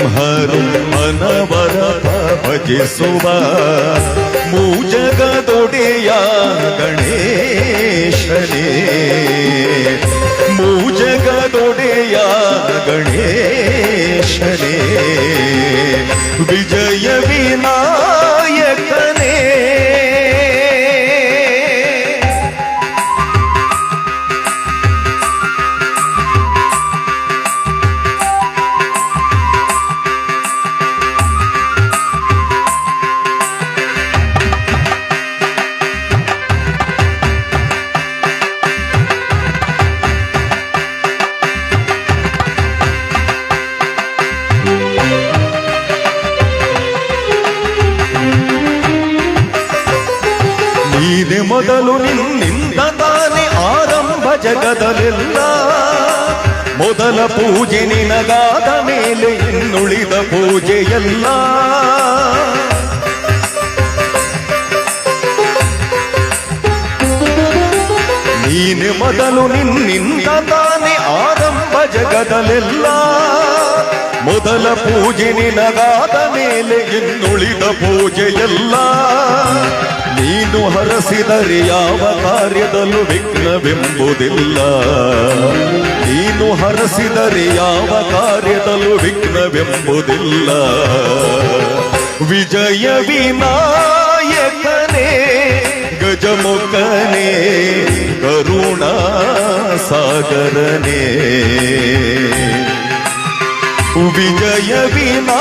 ಬ್ರಹ್ಮರು ಅನವರತ ಭಜಿಸುವ ಮೂಜಗದೊಡೆಯ ಗಣೇಶನೇ ಮೂಜಗದೊಡೆಯ ಗಣೇಶನೇ ವಿಜಯ ವಿನಾಯಕನೇ ಮೊದಲ ಪೂಜೆ ನಿನಗಾದ ಮೇಲೆ ಇನ್ನುಳಿದ ಪೂಜೆಯಲ್ಲ. ನೀನೆ ಮೊದಲು ನಿನ್ನಿಂದ ತಾನೆ ಆರಂಭ ಜಗದಲೆಲ್ಲ. ಮೊದಲ ಪೂಜೆ ನಿನಗಾದ ಮೇಲೆ ಇನ್ನುಳಿದ ಪೂಜೆಯಲ್ಲ. ನೀನು ಹರಸಿದರೆ ಯಾವ ಕಾರ್ಯದಲ್ಲೂ ವಿಘ್ನವೆಂಬುದಿಲ್ಲ. ನೀನು ಹರಸಿದರೆ ಯಾವ ಕಾರ್ಯದಲ್ಲೂ ವಿಘ್ನವೆಂಬುದಿಲ್ಲ. ವಿಜಯ ವಿನಾಯಕನೇ ಗಜಮುಖನೇ ಕರುಣಾ ಸಾಗರನೇ. ವಿಜಯ ವಿನಾಯಕನೇ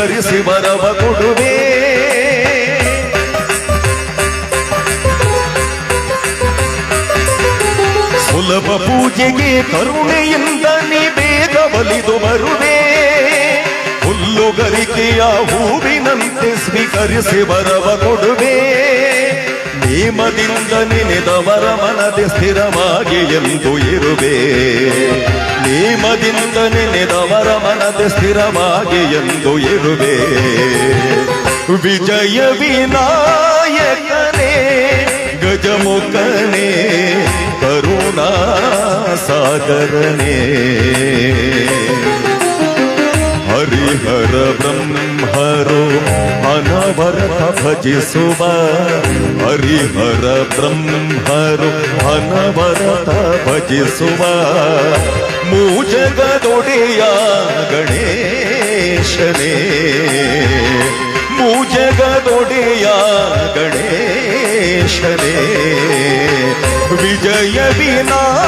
ಸ್ವೀಕರಿಸಿ ಬರವ ಕೊಡುವೆ ಸುಲಭ ಪೂಜೆಗೆ ಕರುಣೆಯಿಂದ ನೀ ಬೇಗ ಒಲಿದು ಬರುವೆ ಹುಲ್ಲುಗರಿಕೆಯ ಹೂವಿನಂತೆ ಸ್ವೀಕರಿಸಿ ಬರವ ಕೊಡುವೆ ನೇಮದಿಂದ ನೆನೆದವರ ಮನದೆ ಸ್ಥಿರವಾಗಿ ಎಂದು ಇರುವೆ ನೇಮದಿಂದ ನೆನೆದವರ ಮನದೆ ಸ್ಥಿರವಾಗಿ ಎಂದು ಇರುವೆ ವಿಜಯ ವಿನಾಯಕನೇ ಗಜಮುಖನೇ ಕರುಣಾ ಸಾಗರನೇ ಹರಿಹರ ಬ್ರಹ್ಮರು ಅನವರತ ಭಜಿಸುವ ಹರಿಹರ ಬ್ರಹ್ಮರು ಅನವರತ ಭಜಿಸುವ ಮೂಜಗದೊಡೆಯ ಗಣೇಶನೇ. ಮೂಜಗದೊಡೆಯ ಗಣೇಶನೇ. ವಿಜಯ ವಿನಾಯಕನೇ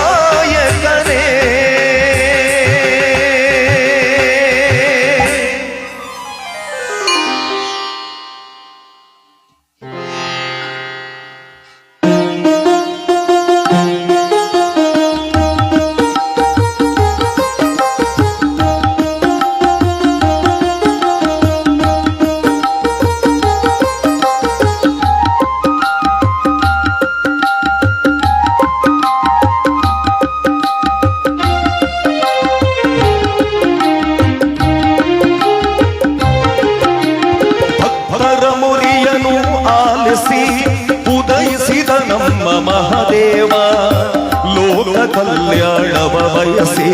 ಮುರಿಯನು ಆಲಿಸಿ ಉದಯಿಸಿದ ನಮ್ಮ ಮಹಾದೇವ ಲೋಕ ಕಲ್ಯಾಣವ ಬಯಸಿ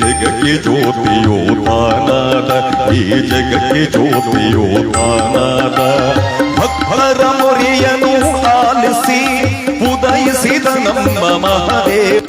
ಜಗಕ್ಕೆ ಜ್ಯೋತಿಯೋ ತಾನಾದ ಈ ಜಗಕ್ಕೆ ಜ್ಯೋತಿಯೋ ತಾನಾದ ಭಕ್ತರ ಮುರಿಯನು ಆಲಿಸಿ ಉದಯಿಸಿದ ನಮ್ಮ ಮಹಾದೇವ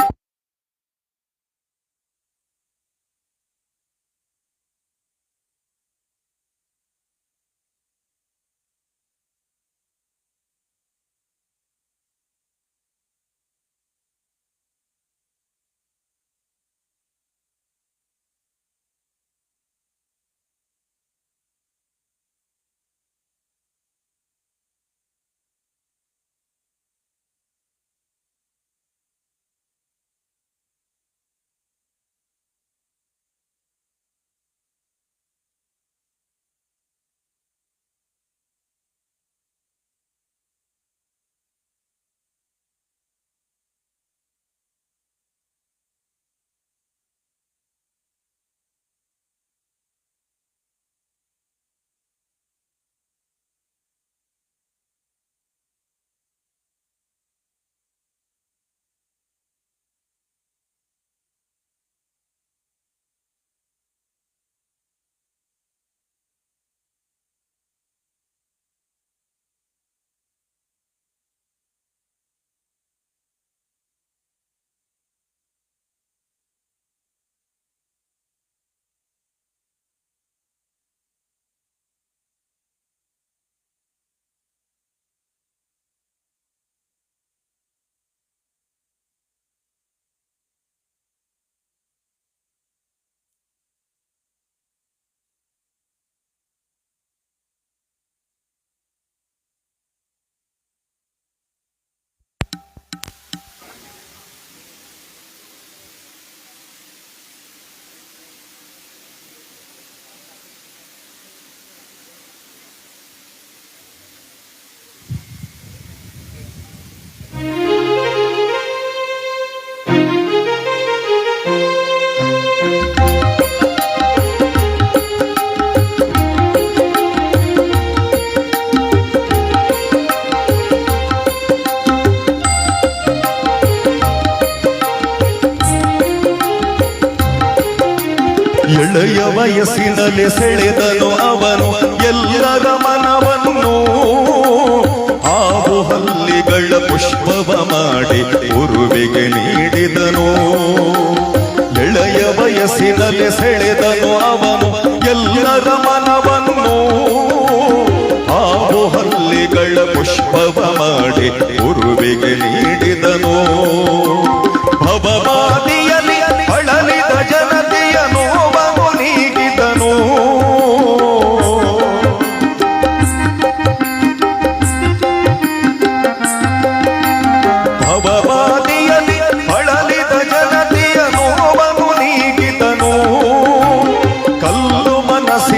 ವಯಸ್ಸಿನಲ್ಲಿ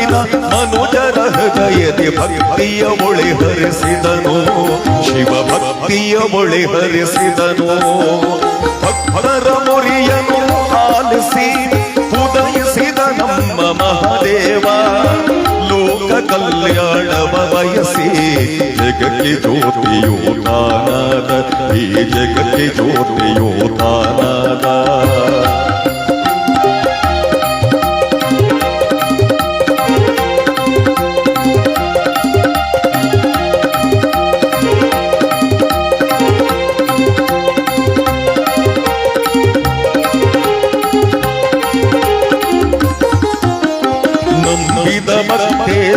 ಮನಸ್ಸಿನ ಮನುಜರ ಹೃದಯದಿ ಭಕ್ತಿಯ ಒಳೆ ಹರಿಸಿದನು ಶಿವ ಭಕ್ತಿಯ ಒಳೆ ಹರಿಸಿದನು ಭಕ್ತರ ಮುರಿಯನು ಆಲಿಸಿ ಉದಯಿಸಿದ ನಮ್ಮ ಮಹಾದೇವ ಲೋಕ ಕಲ್ಯಾಣವ ಬಯಸಿ ಜಗಕ್ಕೆ ಜ್ಯೋತಿಯೋ ತಾನಾದ ಈ ಜಗಕ್ಕೆ ಜ್ಯೋತಿಯೋ ತಾನಾದ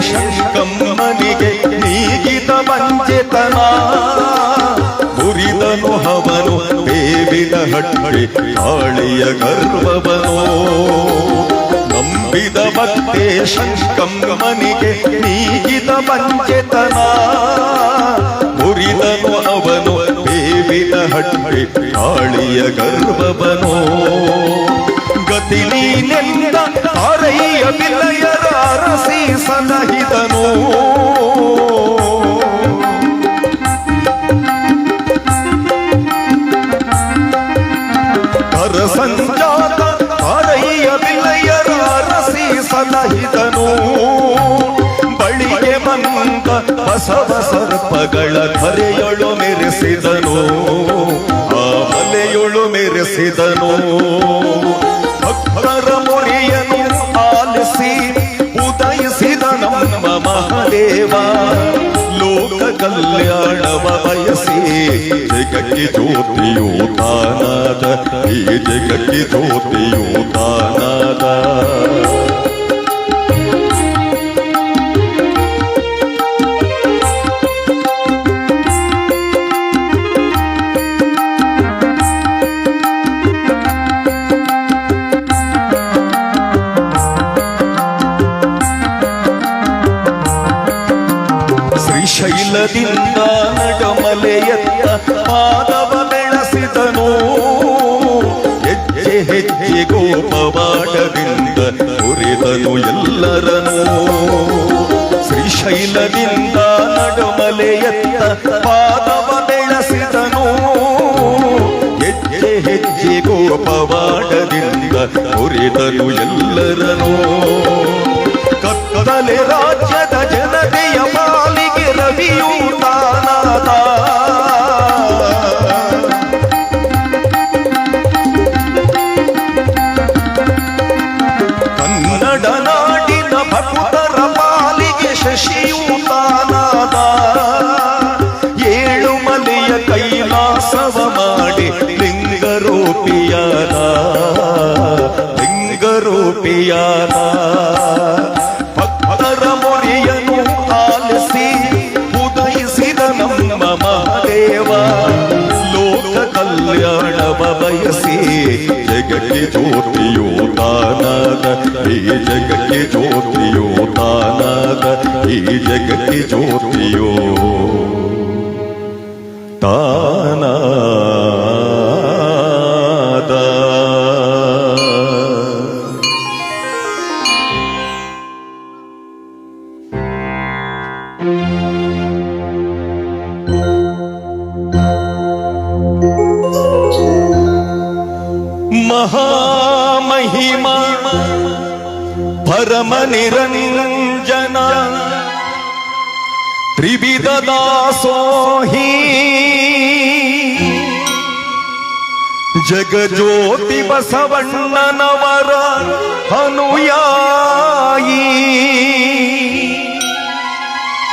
ಮತ್ತೆ ಶಂಕಮ್ಮನಿಗೆ ನೀಗಿದ ವಂಚಿತನ. ಮುರಿದನು ಹವನು ಬೇವಿನ ಹಟ್ಟಿ ಆಳಿಯ ಗರ್ವವನು ನಂಬಿದ ಮತ್ತೆ ಶಂಕಮ್ಮನಿಗೆ ನೀಗಿದ ವಂಚಿತನ. ಮುರಿದನು ಅವನು ಬೇವಿನ ಹಟ್ಟಿ ಆಳಿಯ ಗರ್ವವನು ಗತಿ ನೀನೆಂದ ಆರೈಯ ಬಿಲ್ಲಯರ ಅರಸಿ ಸದಹಿತನು. ಕರ ಸಂಜಾತ ತಾರಯ್ಯ ವಿಲಯರ ಅರಸಿ ಸದಹಿತನು. ಬಳಿಗೆ ಬಂದ ಬಸವ ಸರ್ಪಗಳ ಕರೆಯೊಳು ಮೆರೆಸಿದನು. ಆ ಮಲೆಯೊಳು ಮೆರೆಸಿದನು. ಭಕ್ತರ ಮೊರೆಯನು ಮಹಾದೇವ ಲೋಕ ಕಲ್ಯಾಣವ ಬಯಸಿ ಜಗಕ್ಕೆ ಜ್ಯೋತಿಯೋ ತಾನಾದ ಈ ಜಗಕ್ಕೆ ಜ್ಯೋತಿಯೋ ತಾನಾದ ಶ್ರೀಶೈಲದಿಂದ ನಡಮಲೆಯತ್ತ ಪಾದವ ಬೆಳೆಸಿದನು. ಹೆಜ್ಜೆ ಹೆಜ್ಜೆ ಗೋಪವಾಡದಿಂದ ಉರಿದನು ಎಲ್ಲರನು ಶ್ರೀಶೈಲದಿಂದ ನಡಮಲೆಯತ್ತ ಪಾದವ ಬೆಳೆಸಿದನು. ಹೆಜ್ಜೆ ಹೆಜ್ಜೆ ಗೋಪವಾಡದಿಂದ ಉರಿದನು ಎಲ್ಲರನು ಕತ್ತಲೆ ರಾಜ್ಯದ ಈ ಜಗಕ್ಕೆ ಜ್ಯೋತಿಯೋ ತಾನಾದ ಈ ಜಗಕ್ಕೆ ಜ್ಯೋತಿಯೋ ತಾನಾದ ಪರಮ ನಿರಂಜನ. ತ್ರಿವಿಧ ದಾಸೋಹಿ. ಜಗಜ್ಯೋತಿ ಬಸವಣ್ಣನವರ ಅನುಯಾಯಿ.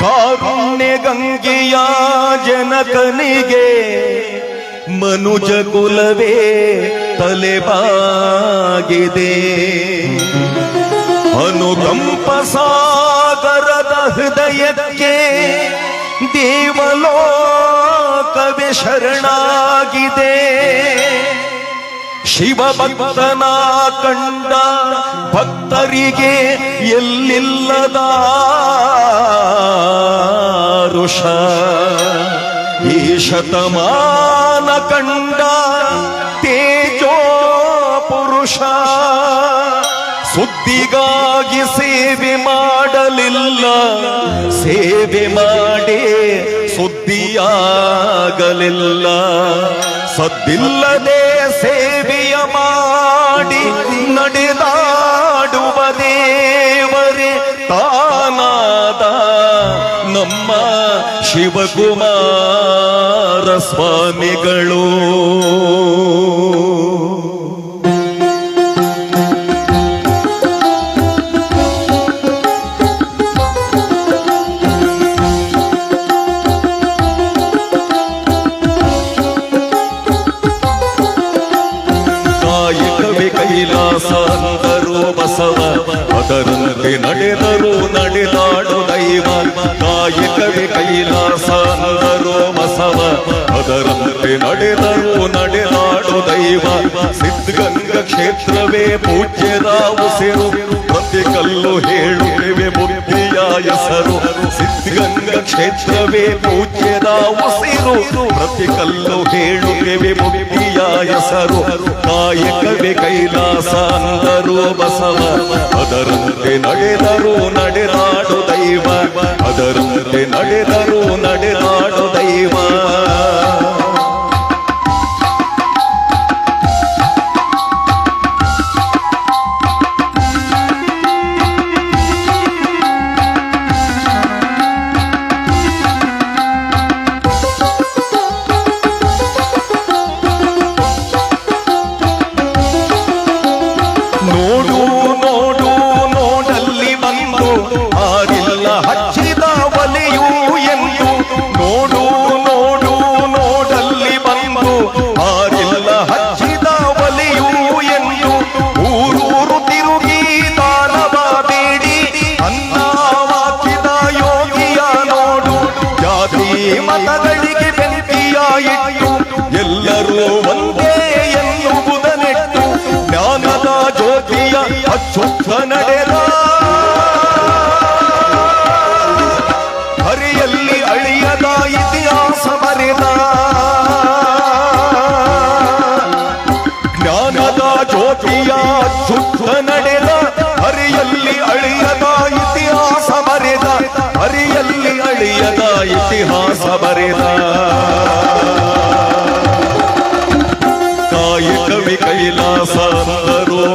ಕಾರುಣ್ಯ ಗಂಗೆಯ ಜನಕನಿಗೆ ಮನುಜ ಕುಲವೇ ತಲೆಬಾಗಿದೆ. ಅನುಕಂಪ ಸಾಗರದ ಹೃದಯಕ್ಕೆ ದೇವಲೋಕವೇ ಶರಣಾಗಿದೆ. ಶಿವಭಕ್ತನ ಕಂಡ ಭಕ್ತರಿಗೆ ಎಲ್ಲಿಲ್ಲದ ಋಷ ಈ ಶತಮಾನ ಕಂಡ ಸುದ್ದಿಗಾಗಿ ಸೇವೆ ಮಾಡಲಿಲ್ಲ. ಸೇವೆ ಮಾಡಿ ಸುದ್ದಿಯಾಗಲಿಲ್ಲ. ಸದ್ದಿಲ್ಲದೆ ಸೇವೆಯ ಮಾಡಿ ನಡೆದಾಡುವ ದೇವರೇ, ತಾನಾದ ನಮ್ಮ ಶಿವಕುಮಾರ ಸ್ವಾಮಿಗಳು. ಕೈಲಾಸ ಅಂದರು ಬಸವ, ಅದರಂತೆ ನಡೆದರು ನಡೆದಾಡು ದೈವ ಕಾಯಕವೇ ಕೈಲಾಸ ಅಂದರು ಬಸವ, ಅದರಂತೆ ನಡೆದರು ನಡೆದಾಡು ದೈವ, ಸಿದ್ಧಗಂಗ ಕ್ಷೇತ್ರವೇ ಪೂಜ್ಯದ ಉಸಿರು, ಪ್ರತಿ ಕಲ್ಲು ಹೇಳುವೆ ಬುದ್ಧಿಯ ಹೆಸರು, ಸಿದ್ಧಗಂಗ ಕ್ಷೇತ್ರವೇ ಪೂಜ್ಯದ ಉಸಿರು ಪ್ರತಿ ಕಲ್ಲು ಹೇಳುತ್ತೇವೆ ಬುದ್ಧಿಯ ಹೆಸರು. ಕಾಯಕವೇ ಕೈಲಾಸ ಅಂದರು ಬಸವ. ಅದರಂತೆ ನಡೆದರು ನಡೆದಾಡು ದೈವ. ಅದರಂತೆ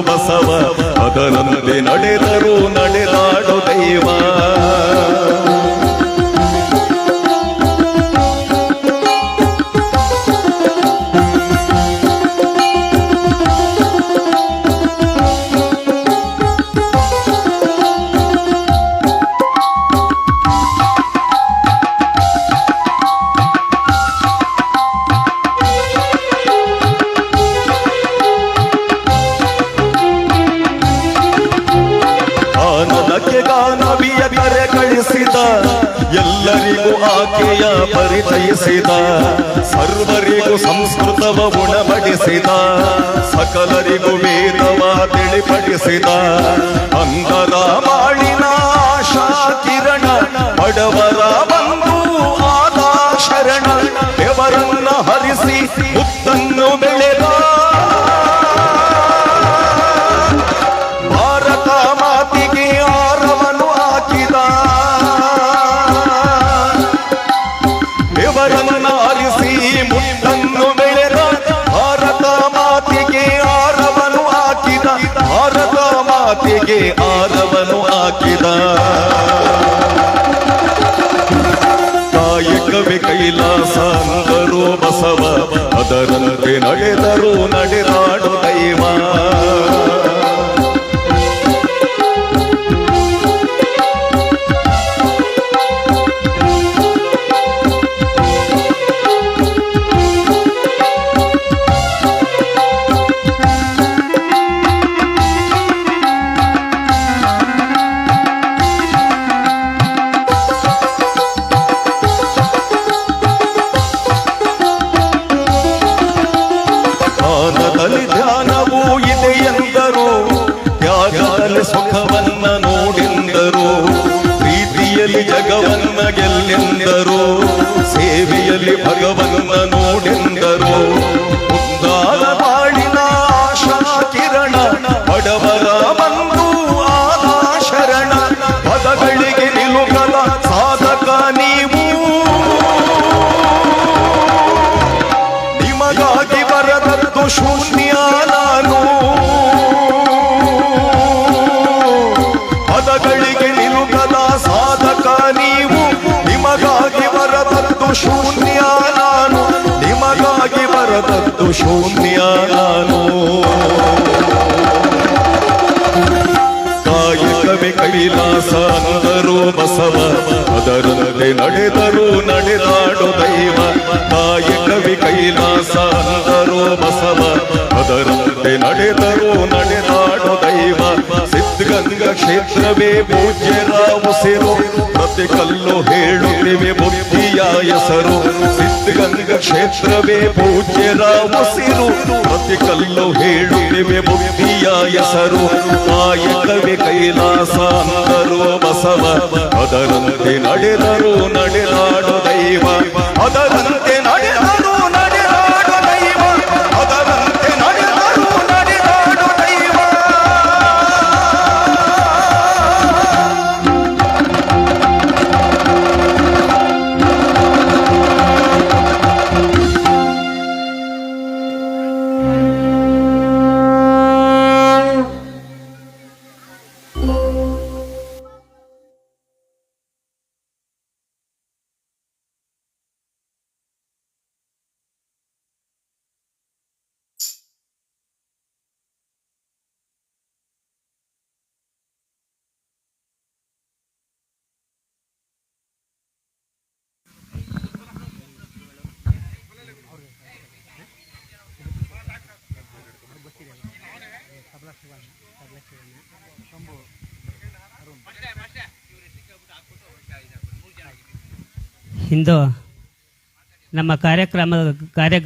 ಬಸವ ಅದರಂತೆ ನಡೆದರು ನಡೆದಾಡು ಸಂಸ್ಕೃತವ ಉಣಬಡಿಸಿದ ಸಕಲರಿಗೂ ವೇದವ ತಿಳಿಪಡಿಸಿದ ಅಂಧರ ಬಾಳಿನ ಆಶಾ ಕಿರಣ ಬಡವರ ಬಂಧು ಆದ ಶರಣ ದೇವರನ್ನ ಹರಿಸಿ ಮುತ್ತನ್ನು ಬೆಳೆದ ಕೈಲಾಸ ಬಸವ. ಅದರಂತೆ ನಡೆದರು ನಡೆದಾಡು ದೈವ. ಎಂದರು ಸೇವೆಯಲ್ಲಿ ಭಗವನ್ನ ನೋಡೆಂದರು. ಮುಂದಾದ ಬಾಳಿನ ಆಶಾ ಕಿರಣ, ಬಡವರ ಬಂದು ಆದ ಶರಣ ಪದಗಳಿಗೆ ನಿಲುಗದ ಸಾಧಕ ನೀವು. ನಿಮಗಾಗಿ ಬರದದ್ದು ಶೂನ್ಯ ಬರದದ್ದು ಶೂನ್ಯ ನಾನು ಕಾಯಕವೇ ಕೈಲಾಸ ಅಂದರು ಬಸವ, ಅದರಂತೆ ನಡೆದರು ನಡೆದಾಡು ದೈವ. ಕಾಯಕವಿ ಕೈಲಾಸ ಅಂದರು ಬಸವ, ಅದರಂತೆ ನಡೆದರು ನಡೆದಾಡು ದೈವ. ಸಿದ್ಧಗಂಗ ಕ್ಷೇತ್ರವೇ ಪೂಜ್ಯರ ಉಸಿರು ಪ್ರತಿ ಕಲ್ಲು ಹೇಳುತ್ತಿವೆ ಬುದ್ಧಿಯ ಹೆಸರು ಸಿದ್ಧಗಂಗ ಕ್ಷೇತ್ರವೇ ಪೂಜ್ಯರ ಉಸಿರು ಪ್ರತಿ ಕಲ್ಲು ಹೇಳುತ್ತಿವೆ ಬುದ್ಧಿಯ ಹೆಸರು ಕಾಯಕವೇ ಕೈಲಾಸ ಅಂದರು ಬಸವ ಅದರಂತೆ ನಡೆದರು ನಡೆದಾಡು ದೈವ ಅದರಂತೆ ನಡೆದರು ಇಂದು ನಮ್ಮ ಕಾರ್ಯಕ್ರಮದ ಕಾರ್ಯ